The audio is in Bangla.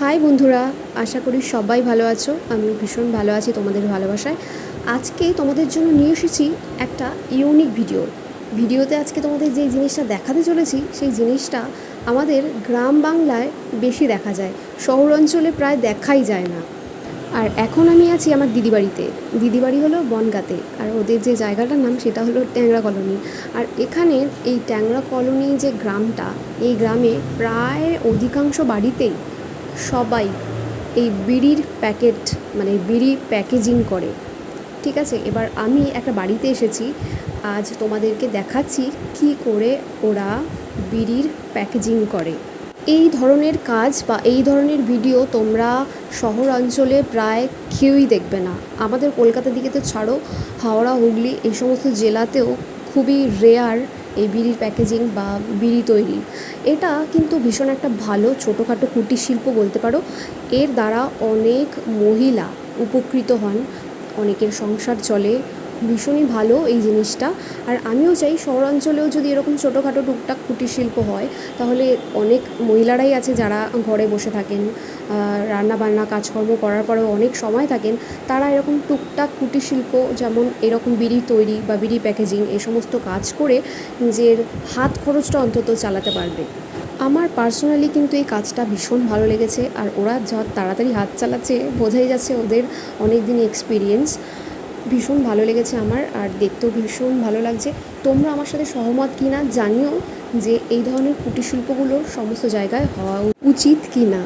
হাই বন্ধুরা, আশা করি সবাই ভালো আছো। আমি ভীষণ ভালো আছি তোমাদের ভালোবাসায়। আজকে তোমাদের জন্য নিয়ে এসেছি একটা ইউনিক ভিডিও ভিডিওতে আজকে তোমাদের যে জিনিসটা দেখাতে চলেছি, সেই জিনিসটা আমাদের গ্রাম বাংলায় বেশি দেখা যায়। শহর অঞ্চলে প্রায় দেখাই যায় না। আর এখন আমি আছি আমার দিদি বাড়িতে দিদি বাড়ি হলো বনগাতে। আর ওদের যে জায়গাটার নাম, সেটা হলো ট্যাংরা কলোনি। আর এখানে এই ট্যাংরা কলোনি যে গ্রামটা, এই গ্রামে প্রায় অধিকাংশ বাড়িতেই সবাই এই বিড়ির প্যাকেট মানে বিড়ি প্যাকেজিং করে। ঠিক আছে? এবার আমি একটা বাড়িতে এসেছি। আজ তোমাদেরকে দেখাচ্ছি কি করে ওরা বিড়ির প্যাকেজিং করে। এই ধরনের কাজ বা এই ধরনের ভিডিও তোমরা শহর অঞ্চলে প্রায় কেউই দেখবে না। আমাদের কলকাতার দিকে তো ছাড়ো, হাওড়া, হুগলি এই সমস্ত জেলাতেও খুবই রেয়ার এই বিড়ির প্যাকেজিং বা বিড়ি তৈরি। এটা কিন্তু ভীষণ একটা ভালো ছোটোখাটো কুটির শিল্প বলতে পারো। এর দ্বারা অনেক মহিলা উপকৃত হন, অনেকের সংসার চলে ভীষণই ভালো এই জিনিসটা। আর আমিও চাই শহরাঞ্চলেও যদি এরকম ছোটোখাটো টুকটাক কুটির শিল্প হয়, তাহলে অনেক মহিলারাই আছে যারা ঘরে বসে থাকেন রান্না বান্না কাজকর্ম করার পরেও অনেক সময় থাকেন, তারা এরকম টুকটাক কুটির শিল্প যেমন এরকম বিড়ি তৈরি বা বিড়ি প্যাকেজিং এই সমস্ত কাজ করে নিজের হাত খরচটা অন্তত চালাতে পারবে। আমার পার্সোনালি কিন্তু এই কাজটা ভীষণ ভালো লেগেছে, আর ওরা যা তাড়াতাড়ি হাত চালাচ্ছে, বোঝাই যাচ্ছে ওদের অনেক দিন এক্সপিরিয়েন্স। ভীষণ ভালো লেগেছে আমার আর দেখতেও ভীষণ ভালো লাগছে। তোমরা আমার সাথে সহমত কি না জানিও যে এই ধরনের কুটির শিল্পগুলো সমস্ত জায়গায় হওয়া উচিত কি না